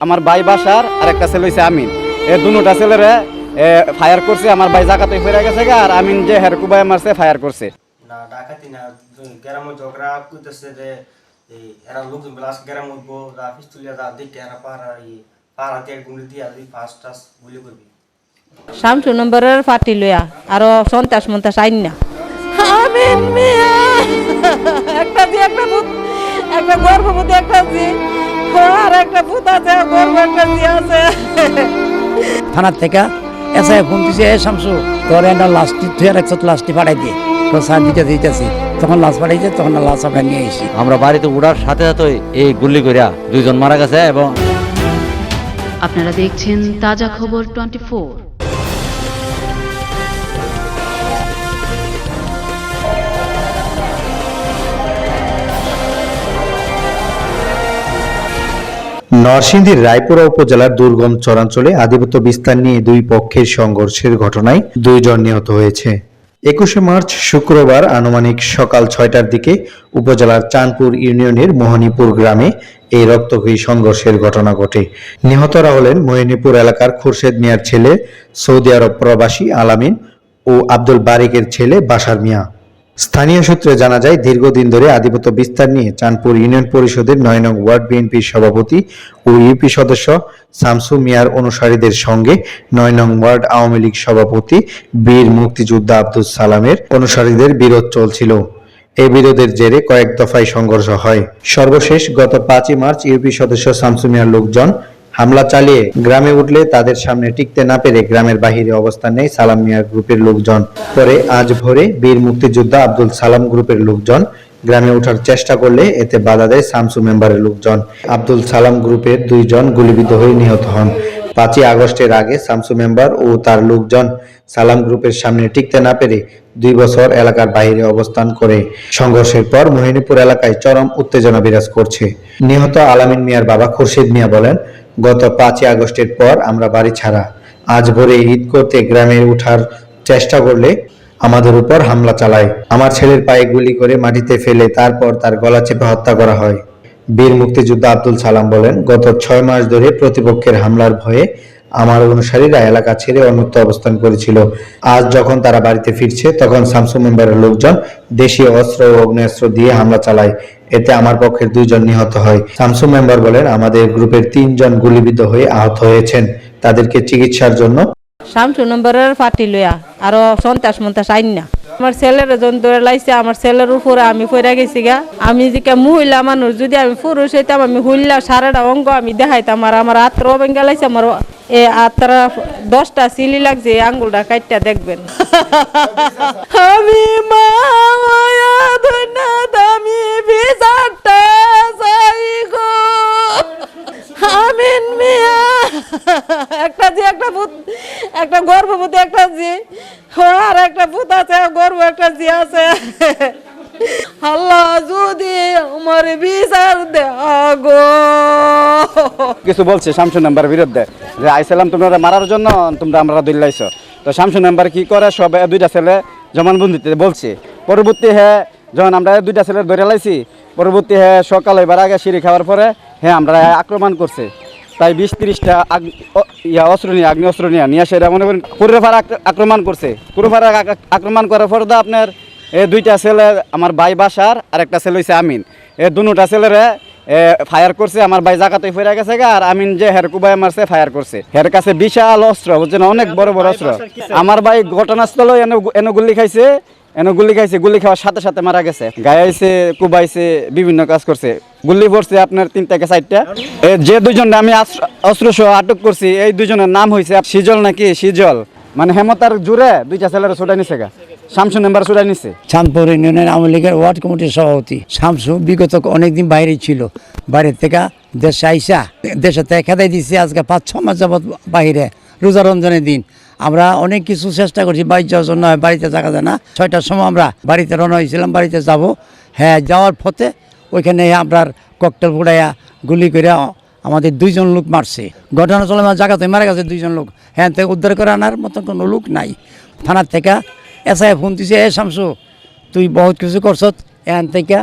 আমার ভাই বাসার আর একটা ছেলে হয়েছে আমিন। এ দুটা ছেলেরে ফায়ার করছে আমার ভাই জায়গাতে ফিরে গেছে গা, আর আমিন যে হেরকুবাই মারছে ফায়ার করছে। না ডাকাতি না গ্রাম ঝগড়া করতেছে যে এরা লোকজন বেলা গ্রাম উঠবো যা পিস্তুলিয়া যা দেখে এরা পাহারা এই পাহারাতে গুলি দিয়ে আর ফার্স্ট টাস গুলি করবি। শামসু নম্বরের পার্টি লইয়া আরও সন্তাস মন্তাস আইন না। আমিন মিয়া! একটা দিয়ে একটা একটা গর্ভবতী একটা জি। আর একটা ভূত আছে গর্ভ একটা আছে। থানার থেকে এসে ফোন দিছে এ শামসু তোর একটা লাস্টি তুই আর একশো লাস্টি পাঠাই দিয়ে তো সার দিতে দিতেছি। তখন লাশ পাঠাইছে তখন লাশ আমরা নিয়ে এসি আমরা বাড়িতে উড়ার সাথে সাথে এই গুলি করিয়া দুইজন মারা গেছে এবং আপনারা দেখছেন তাজা খবর টোয়েন্টি নরসিংদীর রায়পুরা উপজেলার দুর্গম চরাঞ্চলে আধিপত্য বিস্তার নিয়ে দুই পক্ষের সংঘর্ষের ঘটনায় দুইজন নিহত হয়েছে। একুশে মার্চ শুক্রবার আনুমানিক সকাল ছয়টার দিকে উপজেলার চাঁদপুর ইউনিয়নের মোহনীপুর গ্রামে এই রক্তক্ষয়ী সংঘর্ষের ঘটনা ঘটে। নিহতরা হলেন মোহিনীপুর এলাকার খুরশেদ মিয়ার ছেলে সৌদি আরব প্রবাসী আলামিন ও আব্দুল বারিকের ছেলে বাশার মিয়া। স্থানীয় সূত্রে জানা যায়, দীর্ঘদিন ধরে আধিপত্য বিস্তার নিয়ে চাঁদপুর ইউনিয়ন পরিষদের নয় নং ওয়ার্ড বিএনপির সভাপতি ও ইউপি সদস্য শামসু মিয়ার অনুসারীদের সঙ্গে নয় নং ওয়ার্ড আওয়ামী লীগ সভাপতি বীর মুক্তিযোদ্ধা আব্দুল সালামের অনুসারীদের বিরোধ চলছিল। এই বিরোধের জেরে কয়েক দফায় সংঘর্ষ হয়। সর্বশেষ গত পাঁচই মার্চ ইউপি সদস্য শামসু মিয়ার লোকজন হামলা চালিয়ে গ্রামে উঠলে তাদের সামনে টিকতে না পেরে গ্রামের বাহিরে অবস্থান নেয় সালাম মিয়া গ্রুপের লোকজন। পরে আজ ভোরে বীর মুক্তিযোদ্ধা আব্দুল সালাম গ্রুপের লোকজন গ্রামে ওঠার চেষ্টা করলে এতে বাধা দেয় শামসু মেম্বারের লোকজন। আব্দুল সালাম গ্রুপের দুইজন গুলিবিদ্ধ হয়ে নিহত হন। পাঁচই আগস্টের আগে সামসু মেম্বার ও তার লোকজন সালাম গ্রুপের সামনে টিকতে না পেরে দুই বছর এলাকার বাইরে অবস্থান করে। সংঘর্ষের পর মোহিনীপুর এলাকায় চরম উত্তেজনা বিরাজ করছে। নিহত আলামিন মিয়ার বাবা খুরশিদ মিয়া বলেন, গত পাঁচই আগস্টের পর আমরা বাড়ি ছাড়া। আজ ভোরে ঈদ করতে গ্রামে ওঠার চেষ্টা করলে আমাদের উপর হামলা চালায়। আমার ছেলের পায়ে গুলি করে মাটিতে ফেলে তারপর তার গলা চেপে হত্যা করা হয়। বীর মুক্তিযোদ্ধা আব্দুল সালাম বলেন, গত ছয় মাস ধরে প্রতিপক্ষের হামলার ভয়ে আমার অনুসারীরা এলাকা ছেড়ে অন্যত্র অবস্থান করেছিল। আজ যখন তারা বাড়িতে ফিরছে, তখন শামসু মেম্বারের লোকজন দেশীয় অস্ত্র ও অগ্নেয়াস্ত্র দিয়ে হামলা চালায়। এতে আমার পক্ষের দুইজন নিহত হয়। শামসু মেম্বার বলেন, আমাদের গ্রুপের তিনজন গুলিবিদ্ধ হয়ে আহত হয়েছেন। তাদেরকে চিকিৎসার জন্য শামসু নম্বরের পার্টি লইয়া আরও সন্তাস মন্তাস আইন না। আমার ছেলের জন ধরে লাইছে, আমার ছেলের উপরে আমি পড়ে গেছি গা। আমি যে মহিলা মানুষ, যদি আমি পুরুষ হইতাম, আমি হুইলা সারাটা অঙ্গ আমি দেখাইতাম। আর আমার আত্র ভেঙ্গে লাইছে, আমার এ আত্রা দশটা সিলি লাগছে আঙ্গুলটা কাটটা দেখবেন। আমি মা আমিন মিয়া। একটা যে, একটা ভূত, একটা গর্ভবতী, একটা জি আর একটা ভূত আছে গর্ভ একটা জি আছে। কিছু বলছে নাম্বার বিরুদ্ধে? যে, আইসালাম, তোমরা মারার জন্য তোমরা আমরা দৌড়াইছো তো শামসু নাম্বার কি করে? সব দুইটা ছেলে জমানবন্দিতে বলছে। পরবর্তী হ্যাঁ যখন আমরা দুইটা ছেলে ধরে লাইছি, পরবর্তী হ্যাঁ সকালে এবার আগে সিঁড়ি খাওয়ার পরে হ্যাঁ আমরা আক্রমণ করছে। তাই বিশ তিরিশটা আগ- ইয়া অস্ত্র নিয়ে অস্ত্র নিয়ে নিয়ে আসে। মনে করেন পুরোফার আক্রমণ করছে। পুরোফার আক্রমণ করার পর তো আপনার এ দুইটা ছেলে আমার ভাই বাসার আর একটা ছেলে হয়েছে আমিন। এ দুটা ছেলেরে ফায়ার করছে আমার ভাই জাকাতে ফিরে গেছে গা, আর আমিন যে হেরকুবাই মারছে ফায়ার করছে। হের কাছে বিশাল অস্ত্র বুঝছেন? অনেক বড় বড় অস্ত্র। আমার ভাই ঘটনাস্থলে এনে এনে গুলি খাইছে। এনে গুলি খাইছে, গুলি খাওয়ার সাথে সাথে মারা গেছে। গায়াইছে, কুবাইছে, বিভিন্ন কাজ করছে। গুলি পড়ছে আপনার তিন থেকে চারটা। যে দুজন আমি আস্ত্র- অস্ত্র সহ আটক করছি, এই দুজনের নাম হয়েছে সিজল নাকি সিজল? মানে হেমতার জুড়ে দুইটা ছেলেরা ছুটাই নিছে গা। শামসু নাম্বার ছুটাই নিছে। চাঁদপুর ইউনিয়নের আওয়ামী লীগের ওয়ার্ড কমিটির সভাপতি। শামসু বিগত অনেকদিন বাইরে ছিল। বাইরে থেকে দেশে আইসা, দেশে খেদাই দিচ্ছে আজকে পাঁচ ছ মাস যাবৎ বাইরে। রোজা রমজানের দিন। আমরা অনেক কিছু চেষ্টা করছি বাড়ি যাওয়ার জন্য বাড়িতে থাকা যায় না। ছয়টার সময় আমরা বাড়িতে রওনা হয়েছিলাম, বাড়িতে যাব। হ্যাঁ যাওয়ার পথে ওইখানে আপনার ককটেল ফুটাইয়া গুলি করে আমাদের দুইজন লোক মারছে। ঘটনাচলে আমার জায়গাতে মারা গেছে দুইজন লোক। হ্যাঁ থেকে উদ্ধার করে আনার মতন কোনো লোক নাই। থানার থেকে এসআই ফোন দিছে এ শামসু, তুই বহুত কিছু করছত এখান থেকে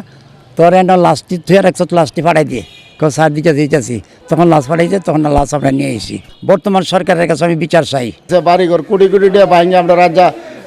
তোর এনে লাস্টটি তুই রাখছ লাস্টটি পাঠাই দিয়ে কেউ সার দিতে দিতেছি। তখন লাশ পাঠাইছে তখন লাশ আমরা নিয়ে এসি বর্তমান সরকারের কাছে আমি বিচার চাই। যে বাড়িঘর কোটি কোটি টাকা ভাঙে আমরা রাজা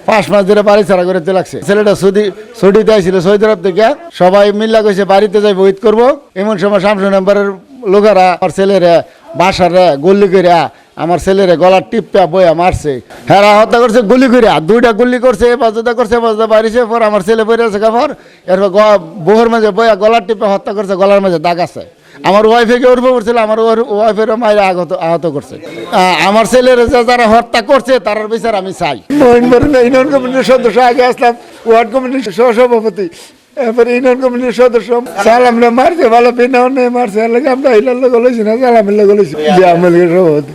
পাঁচ মাস ধরে বাড়ি ছাড়া করে লাগছে ছেলেটা সৌদি সৌদিতে আইছিল, সৌদি থেকে। সবাই মিল্লা কইছে, বাড়িতে যাই বহিত করব। এমন সময় শামসু নাম্বারের লোকেরা, আমার ছেলেরে, বাসারে গল্লি করে আমার ছেলেরে গলার টিপটা বইয়া মারছে। হেরা হত্যা করছে গুলি করে দুইটা গুলি করছে এ বাজুদা করছে বাজুদা বাড়িছে পর আমার ছেলে বইরে আছে কাপর এরপর গ- বউয়ের মাঝে বইয়া গলার টিপে হত্যা করছে গলার মাঝে দাগ আছে। আমার ওয়াইফকে উর্ব করছিল আমার ওয়াইফের মায়ের আহত আহত করছে। আমার ছেলের যে যারা হত্যা করছে তার বিচার আমি চাই। ইউনিয়ন কমিটির সদস্য আগে আসলাম ওয়ার্ড কমিটির সহসভাপতি। এরপরে ইউনিয়ন কমিটির সদস্য সালাম মারছে ভালো বিনা মারছে আমরা হিলার লোক লইছি না সালামের লোক লইছি। আমার সভাপতি।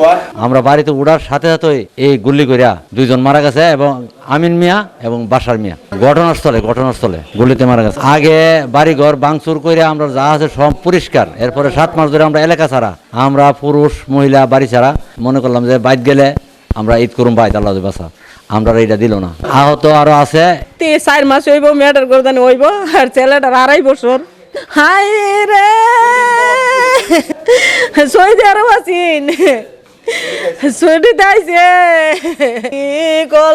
ওয়ার্ড। আমরা বাড়িতে উড়ার সাথে সাথে এই গুলি করিয়া দুইজন মারা গেছে এবং আমিন মিয়া এবং বাসার মিয়া। ঘটনাস্থলে ঘটনাস্থলে গুলিতে মারা গেছে। আগে বাড়ি ঘর বাংচুর করে আমরা যা আছে সব পরিষ্কার। এরপরে সাত মাস ধরে আমরা এলাকা ছাড়া আমরা পুরুষ মহিলা বাড়ি ছাড়া মনে করলাম যে বাইক গেলে আমরা ঈদ করুম বাইত আল্লাহ বাসা। আমরা এইটা দিল না। আহত আরও আছে। তে চার মাস হইব মেয়েটার করদানি হইব আর ছেলেটার আড়াই বছর। হাই রে সৌদি আরব আছিন ছুটি দাইছে কি গো?